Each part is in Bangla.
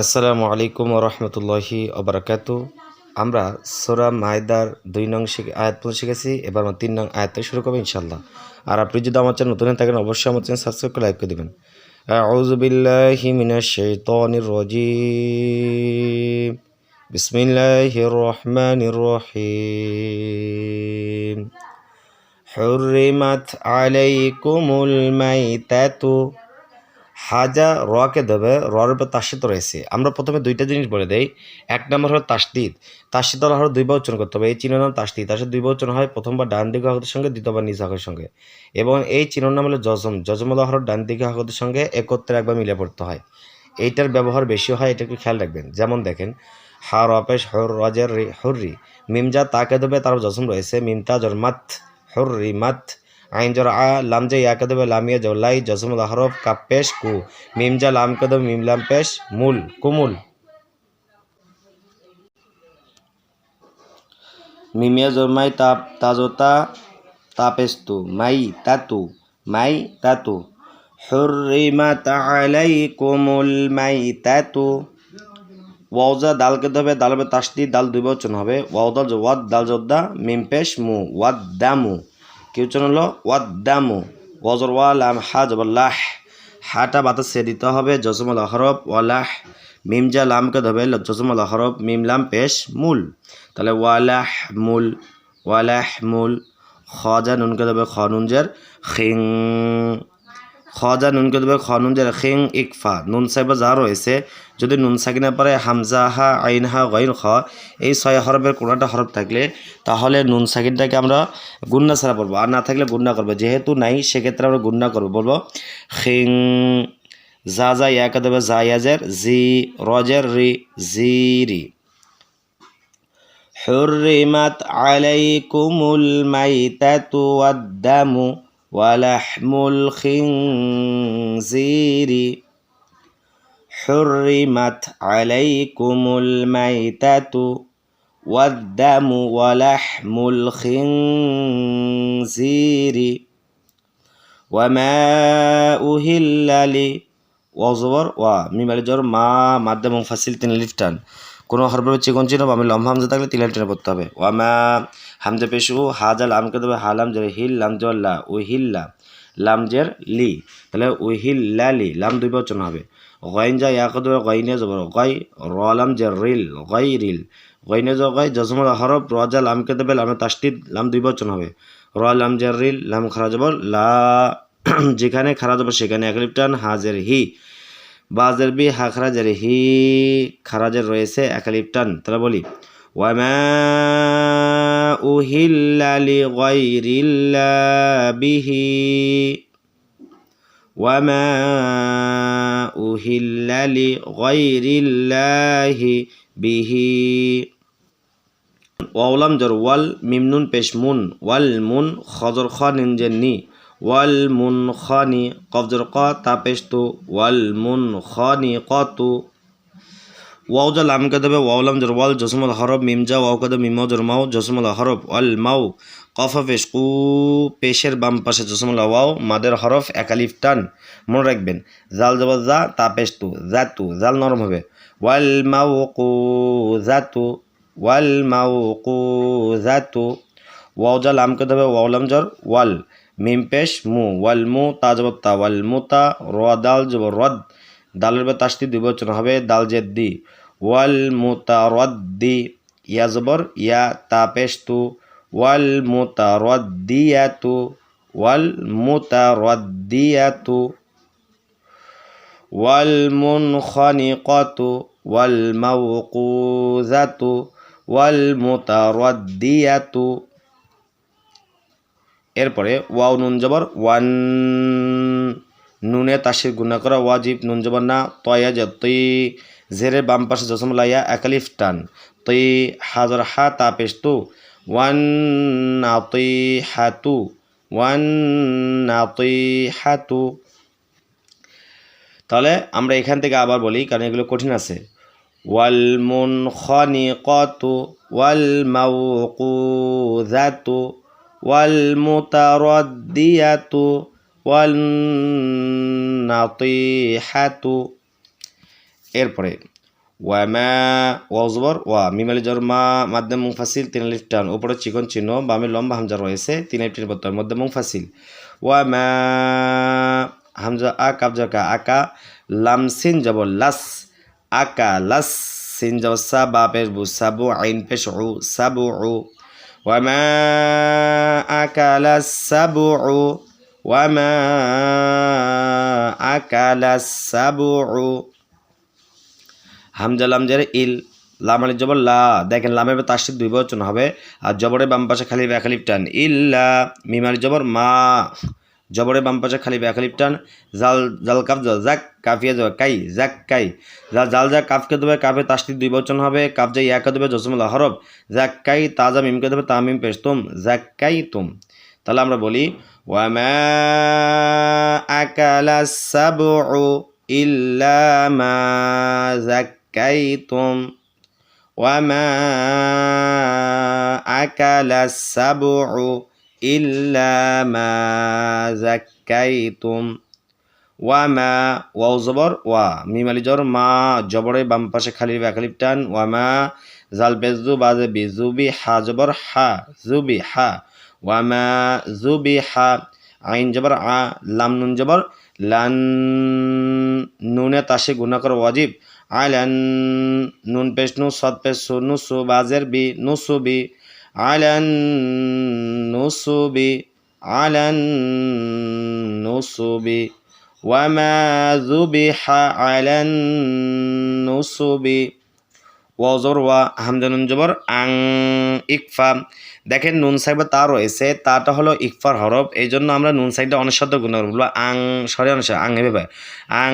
আসসালামু আলাইকুম রহমতুল্লাহি অবরাকাত আমরা সোরা মায়দার দুই নং শিখে আয়াত পর্যন্ত শিখেছি এবার আমরা তিন নং আয়াত থেকে শুরু করবো ইনশাল্লাহ আর আপনি যদি আমার চ্যানেল নতুন হয়ে থাকেন অবশ্যই আমার চ্যানেল সাবস্ক্রাইব করে লাইক করে দেবেন আউযু বিল্লাহি মিনাশ শাইতানির রাজিম বিসমিল্লাহির রহমানির রহিম حرمت عليكم الميتة হাজা রকে দেবে রর উপর তাসিত রয়েছে। আমরা প্রথমে দুইটা জিনিস বলে দেই। এক নম্বর হলো তাসদিদ। তাসদিদ হলো দুইবার উচ্চারণ করতে হবে। এই চিহ্ন নাম তাসদিদ। তাসের দুইবার উচ্চারণ হয় প্রথমবার ডান দিকে হকের সঙ্গে, দ্বিতীয়বার নিজ হকের সঙ্গে। এবং এই চিহ্ন নাম হলো জজম। জজম হলো ডান দিকে হকের সঙ্গে একত্রে একবার মিলে পড়তে হয়। এইটার ব্যবহার বেশি হয়, এটা একটু খেয়াল রাখবেন। যেমন দেখেন, হা রপেশ হর রজের হর্রি মিমজা তাকে দেবে তার জজম রয়েছে। মিমতা জরমাত হর্রি মাত। আইন জর আ লাম যে ইয়াকে দেবে লামিয়া জলাই জসমুল হরফ কাপেশ কু মিম যা লাম কে দেবে মিম লাম পেশ মূল কুমুল মিমিয়া জরমাই তাপ তাজতা তাপেস্তু মাই তাতু মাই তাতু حرمت عليكم الميتة ওয়াউজা দালকে দেবে দাল হবে তাসদি দাল দুই বচন হবে ওয়াউদাল ওয়াদ দাল জোদ্দা মিম পেশ মু ওয়াদ দামু কি উচ্চারণ হলো ওয়া আম হা জবল্লাহ হাটা বাতাসে দিতে হবে জসমল হরফ ওয়ালাহ মিম যা লামকে ধবে জসমল হরফ, মিম লাম পেশ মূল। তাহলে ওয়ালাহ মূল ওয়ালাহ মূল। খজা নুনকে ধবে খ নুনজের খিং। খজা নুনকে দেবে খ নুনজের খিং ইকফা নুন সাহেব যা রয়েছে যদি নুন সাকিনা পরে হামজা হা আইন হা গইন খ এই ছয় হরফের কোনোটা হরফ থাকলে তাহলে নুন সাকিনটাকে আমরা গুন্না ছাড়া পড়বো আর না থাকলে গুন্না করবো যেহেতু নাই সেক্ষেত্রে আমরা গুন্না করবো বলবো খিং যা যা ইয়াকে দেবে যা ইয়াজের জি রজের রি জিরি حرمت عليكم الميتة والدم ولحم الخنزير حرمت عليكم الميتة والدم ولحم الخنزير وما أهل لي وزور ومما الجر ما مادة منفصل تنلفتان কোনো হরফের চিকন চিহ্ন বা আমি লম্বা হামজা থাকলে তিন টেনে পড়তে হবে। ওয়ামা হামজা পেশু হাজাল আমকে দেবে হালাম জের, হিল লা ও হিল্লা লাম জের লি, তাহলে ও হিল্লা লি, লাম দুই বচন হবে। গইন যা ইয়াকে দেবে গইনে যাব গই রলাম জের রিল গই রিল গইনে যা গই জসমল হরফ রজাল আমকে দেবে, লামে তাস্তিদ লাম দুই বচন হবে। র লাম জের রিল, লাম খারা যাব লা, যেখানে খারা যাব সেখানে এক লিপটান হাজের হি বাজের বি হা খারাজের হি খারাজের রয়েছে একালিপটান তাহলে বলি, ওয়ামা বিহি ওয়ামা বিহি ওয়াউলাম জর ওয়াল মিমনুন পেশ মুন। ওয়াল মুন খজর খ নি ওয়াল মুন খনি কবজর ক তাপেস্তু ওয়াল মুন খনি কতু ওয়াউজা লামকে দেবে ওয়াউলাম জর ওয়াল জসমল হরফ মিমজা ওয়াউকে দেবে মিমাও জর মাও জসমল হরফ, ওয়াল মাও কফ পেশ কু পেশের বাম পাশে জসমল ওয়াও, মাদের হরফ একালিফ টান। মনে রাখবেন, জাল জব জা তাপেস্তু জাতু, জাল নরম হবে। ওয়াল মাও কু, জাতু, ওয়াল মাও কু, জাতু। ওয়াউজা লামকে দেবে ওয়াউলাম জর ওয়াল। মিম পেশ মু, ওয়াল মু তাজবত্তা ওয়াল মুতা র, দাল জব রদ, দালের বে তাস্তি দুই বচন হবে, দাল জেদ দি, ওয়াল মুতা রদ্দি ইয়া জবর, ইয়া, তা, পেশ, তু, ওয়াল মুতা রদ্দিয়াতু ওয়াল মুতা রদ্দিয়াতু ওয়াল মুনখানিকাতু ওয়াল মাওকুজাতু ওয়াল মুতারদ্দিয়াতু এরপরে ওয়াও নুন জবর, ওয়ান নুনে তাসির গুণা করা, ওয়াজিব নুন জবর না, তয়া যে তৈ জেরের বাম পাশে জসম লাইয়া একালিফ টান তৈ হাজর হা তা পেশ তু, ওয়ান না তৈ হাতু ওয়ান না তৈ। হাতু তাহলে আমরা এখান থেকে আবার বলি, কারণ এগুলো কঠিন আছে। ওয়াল মুন খনি কতু ওয়াল মাউ والمتردية والنطيحة এরপরে ওয়ামা ওয়াজবর ওয়া মিমালি জর মা মাধ্যম মুফাসিল তিন আলিফ টান উপরে চিকন চিহ্ন বামে লম্বা হামজা রয়েছে তিন আলিফ টান পড়তে হবে মধ্যে মুফাসিল ওয়ামা হামজা আ কাবজা কা আকা লাম সিন যাব লাস আকা লাস সিন যাব সা বা পেশ বু সাবু আইন পেশ উ সাবু উ وما أكل السبع وما أكل السبع হামজা লামজারে ইল লামানের জবর লা দেখেন লামের তাসির দুই বচন হবে আর জবরের বাম পাশে খালি ব্যাখালিপ টান ইল্লা মিমার জবর মা জবরের বাম পাশে খালি ব্যাখালিপ টান, জাল জাল কাপ জাক কাফিয়া যাবে, কাই জাক কাই। জাল জাল জাক কাফকে দেবে, কাফে তাসির দুই বচন হবে কাপ যা ইয়াকে দেবে জসমুল্লাহ হরব জাক কাই তাজা মিমকে দেবে তামিম পেশ তুম জাক কাই, তুম। তাহলে আমরা বলি, ওয়ামা আকালা সাবু ইল্লা মা জাক্কাইতুম ওয়ামা আকালা সাবু ইল্লা মা জাক্কাইতুম ওয়ামা ওয়াও জবর ওয়া মিমালি জবর মা জবরে বাম পাশে খালি ব্যাখালিপ টান ওয়ামা জাল বেজু বাজে বিজুবি হা জবর হা জুবি হা ওয়ামা জুবি হা আইন জবর আ লাম নুন জবর লান নুনে তাসে গুণা কর ওয়াজিব আলান নুন পেশ নু সদ পেশ সু নুসু বাজের বি বি আলান নুসু বি ওয়ামা জুবিহা আলান নুসু বি ওয়াজর ওয়া হামদানুন আং ইকফা। দেখেন নুন সাইবা তা রয়েছে, তাটা হলো ইকফার হরফ এই জন্য আমরা নুন সাইডটা অনিঃশব্দ গুণ বলব আং, সরে অনিশ্চয় আং এভাবে আং,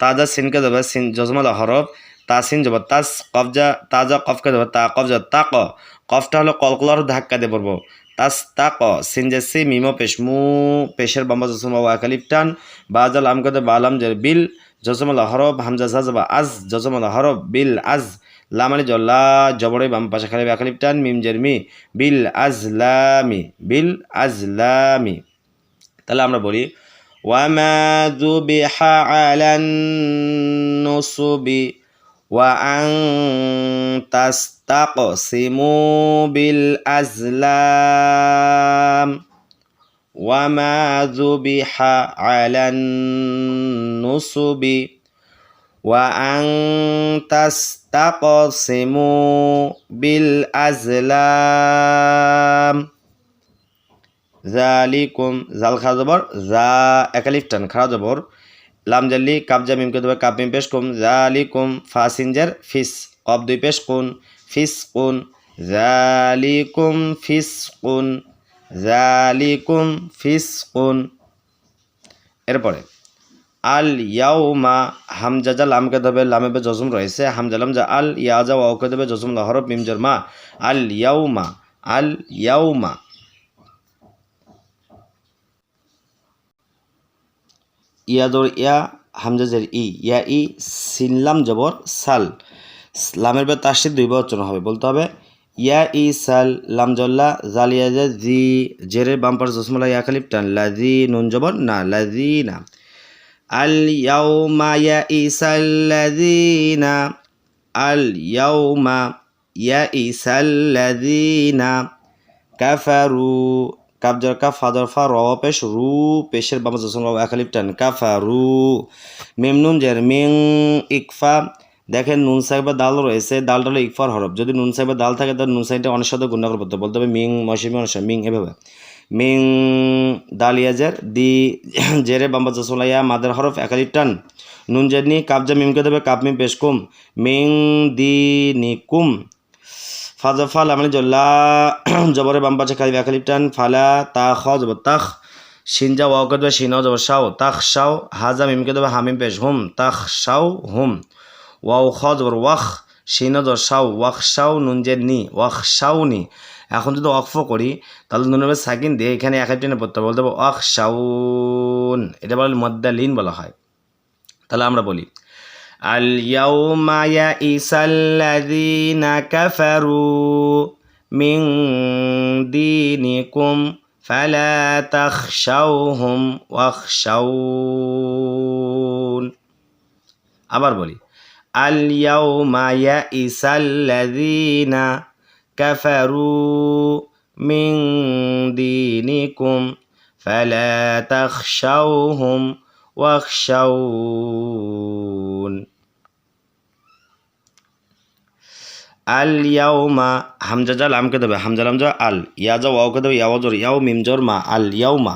তাজা সিনকে দেবে সিন জজমাল হরফ তা সিন যাব তাস কবজা তাজা কফকে দেবে তা কবজা তা ক কফটা হলো কলকলার ধাক্কা দিয়ে পড়ব। তাস তা ক সিন সি মিমো, পেশ মু, পেশের বাম্বা, জসমা ওয়াকালিপ টান বাজাল, আমকে দেবে বালাম যে বিল জজমাল হরফ হামজা সাজবা আজ জজমাল হরফ বিল আজ, লামালি জল্লা জবরে বাম পাশে খালি ব্যাখালিপ টান মিম জের মি, বিল আজলামি বিল আজলামি তাহলে আমরা বলি ওয়ামা যুবিহা আলান নুসুবি وأن تستقسموا بالأزلام وما ذبح على النصب وأن تستقسموا بالأزلام ذلكم ذا الخضبر ذا أكلفتن خضبر লাম জাল্লি কাবজা মিমকে দেবে কাপ মিম পেশ কুম, জালিকুম ফাসিনজার ফিস কব দুই পেশ কুন, ফিস কুন, জালিকুম ফিস কুন, জালিকুম ফিস কুন। এরপরে, আল ইয়াউমা হামজাজা লামকে দেবে লামে বে জজম রয়েছে হামজা লামজা আল ইয়াজা ওয়াওকে দেবে জজম হরফ মিমজর মা, আল ইয়াউমা আল ইয়াউমা। ইয়াদর ইয়া হামজাজের ই। ইয়া ই সিনলাম জবর, সাল। লামের বে তাসির দুই উচ্চারণ হবে, বলতে হবে। ইয়া ই, সাল, লাম জল্লা জালিয়াজা জি। জেরের বাম্পার জসমলা ইয়া খালিফ টান লাজি নুন জবর, না লাজি না। আল ইয়াউমা ইয়া ই সাল্লাদিনা আল ইয়াউমা ইয়া ই সাল্লাদিনা কাফারু কাবজার কাফ ফাদার ফা, র পেশ, রু পেশের বামা একালিপ টান কাফারু মেমনুন জের, মিং ইকফা দেখেন নুন সাহেবা দাল রয়েছে, দালটা হলো ইকফার হরফ, যদি নুন সাহেবের দাল থাকে তাহলে নুন সাইডটা অনেক সাথে গুণা করে বলতে হবে মিং মশিমি অনেক মিং এভাবে। মিং দালিয়াজের দি জেরে বাম্বা জসলাইয়া মাদার হরফ একালি টান, নুন জেদনি কাবজা মিমকে দেবে কাপ মিম পেশ কুম, মিং দি নি কুম ফাজা ফাল আমলি জল্লা জবরে বাম্বা চে খালি একালি টান ফালা তা খ জব তাখ সিনজা ওয়াওকে দেবে সিনাও জব শাও, তাখ, শাও, হাজা, মিমকে দেবে, হামিম, পেশ, হুম, তাখ, শাও, হুম, ওয়াও, খ, জবর, ওয়াখ সিনা শাও, ওয়াখ, শাও, নুন জেদ নি, ওয়াখ, শাও, নি। এখন যদি অক্ফ করি, তাহলে নুনের সাকিন, দিয়ে এখানে এক টেনে পড়তে হবে, বলতে হবে অখ শাউন এটা বলে মদ্দালিন বলা হয়। তাহলে আমরা বলি আল ইয়াউমা ইয়াইসাল্লাযীনা কাফারু মিন দীনিকুম ফালা তাখশাউহুম ওয়াখশাউন আবার বলি اليوم يئس الذين كفروا من دينكم فلا تخشوهم ওয়াকশাউন আল ইয়াউমা হামজা জাল আমকে দেবে হামজা লামজা আল ইয়াজা ওয়াওকে দেবে ইয়াওয়াজর ইয়াও মিমজর মা আল ইয়াউমা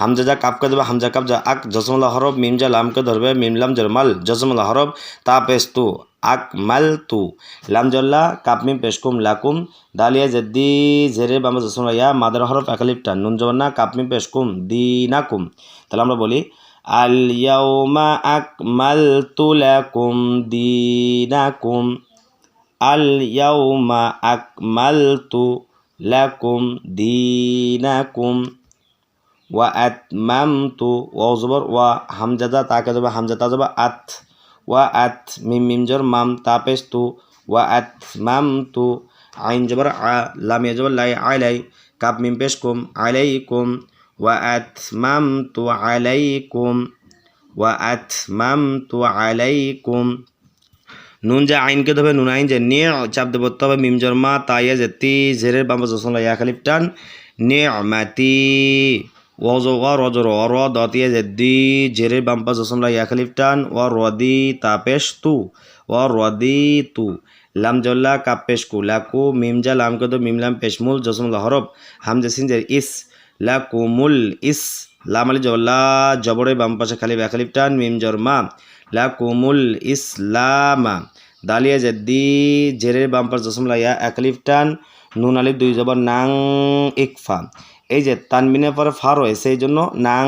হামজা যা কাপকে দেবে হামজা কাপজা আক জসমলা হরব মিমজা আমকে ধরবে মিমলাম জর মাল জসমলা হরব তা পেস তু আক মাল তু লামজল্লা কাপ মিম পেশকুম লাকুম দালিয়া জেদ্দি জেরে বামা জসমলা ইয়া মাদার হরব একালিপটা নুনজবন্না কাপ মিম পেশকুম দিনাকুম তাহলে আমরা বলি আল ইয়াউমা আক মাল তু লাকুম দিনাকুম। আল ইয়াউমা আকমালতু লাকুম দীনাকুম। ওয়া আতমামতু ওয়া জবর, ওয়া হামজাদা তাকে যাবে হামজাতা যাবে আত। ওয়া আত, মিম মিম জর, মাম তাপেস তু ওয়া আতমামতু, আইন আলাইকুম ওয়া আতমামতু আলাইকুম নুন যে আইনকে দেবে নুন আইন যে নিয়ে চাপ দেবো তবে মিম জন্মা তাইয়া যে তি, জেরের বাম্বা জসন ইয়া খালিফ টান, নে মাতি। ওজ ও রজ র র দতিয়া যে দি, জেরের বাম্পা জসন ইয়া খালিফ টান, ও রদি তাপেশ তু ও রদি তু। লাম জল্লা কাপেশ কু লাকু মিম জা লাম কে দো মিম লাম পেশমুল জসম হরব হাম জে সিন জের কুমুল ইস লাম আলি জল্লা জবরে বাম পাশে খালি ব্যাখালিফ টান, মিম জরমা লাকুমুল ইসলামা দালিয়া জেদ্দি জেরের বাম্পার জসমলা ইয়া একলিফ টান, নুন আলিফ, দুই জবর, নাং, ইকফা। এই যে তানবিনের পরে ফা রয়েছে এই জন্য নাং,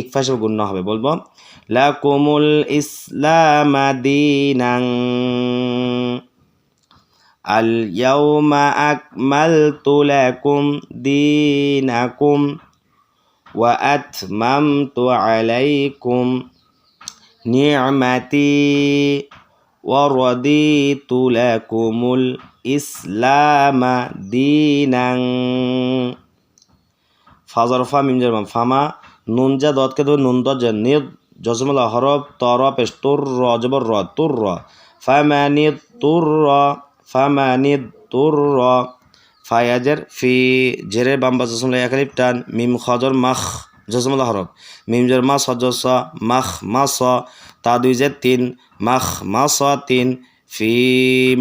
ইকফা হিসেবে গুণ্য হবে। বলব, লাকুমুল ইসলামা দিনাং আল ইয়াউমা আকমালতু লাকুম দীনাকুম ওয়া আতমামতু আলাইকুম নি'মাতি ورضيت لكم الإسلام دينا ফাজার ফা মিম জারমাম ফামা নুন যা দতকে দেবে নুন দত যা নিদ জজমলা হরফ তর পেশ তুর র জবর র তুর র ফামানি তুর র ফামানি তুর ফায়াজের ফি জেরে বাম্বা জসমলা একালিপ টান, মিম খজর মাখ জসমলা হরফ। মিম জের মা সজস মাখ মাস তা দুই জের তিন, মাখ মাস তিন, ফি,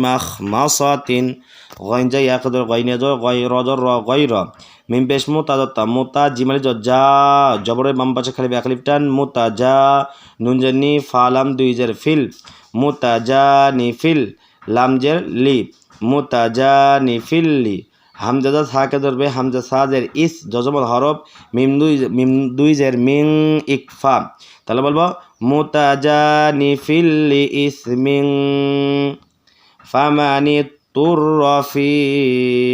মাখ মাস তিন, গইন যা ইয়াকদর গইনে জর গই রজর র, গই, র। মিম পেশ মুতা মুতা জিমালি যা জবরে বাম পাশে খালি ব্যাকলিপ টান মুতা যা নুনজানি ফালাম দুই জের ফিল মুতা যা নি, ফিল। লামজের লি মুতা যা নি ফিল লি হামজাদা সাকে ধরবে হামজা সাজের ইস জজমল হরফ মিম দুই মিম দুই জের মিং ইকফা তাহলে বলবো মুতাজানি ফিল্লি ইসমিং ফামানি তুরফি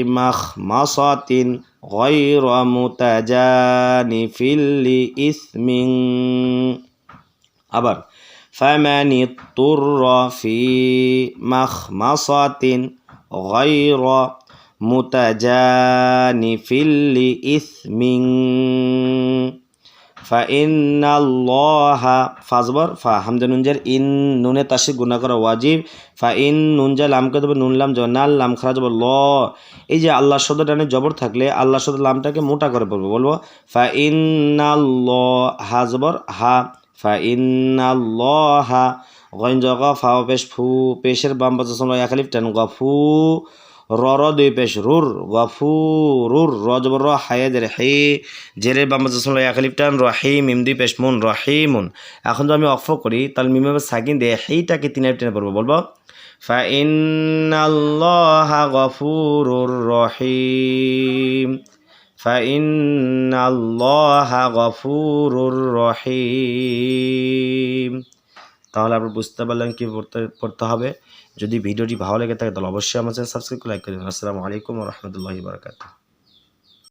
মাখমাসাতিন غير متجانف لإثم আবার فمن اضطر في مخمصة غير মুতাজানিফিল ইসমিং فإن الله ফাজবর ফা হামজা নুনজার ইন নুনে তাসির গুণা করা ওয়াজিব ফা ইন নুনজা লামকে দেবে নুন লাম জনাল লাম খারা যাব ল এই যে আল্লাহ শব্দ ডানে জবর থাকলে আল্লাহ শব্দ লামটাকে মোটা করে পড়বো বলবো ফা ইন হা জবর হা ফা ফু, পেশের বাম পাশে টান গফু র দুই পেশ রুর গফু রুর, র র হায়েদ হে, জেরের বাম পাশে টান, রহিম ইম দুই পেশ মুন, রহিমুন। এখন যদি আমি অফ করি, তাহলে মিমে সাকিন, দিয়ে হেইটাকে তিন টেনে পড়ব, বলব, ফাইন্নাল্লাহা গফুরুর রহিম। فإن الله غفور رحيم তাহলে আপনার বুঝতে পারলেন কি পড়তে পড়তে হবে যদি ভিডিওটি ভালো লেগে থাকে তাহলে অবশ্যই আমার চ্যানেল সাবস্ক্রাইব করে লাইক করে দেবেন আসসালামু আলাইকুম রহমতুল্লাহি বারকাতুহ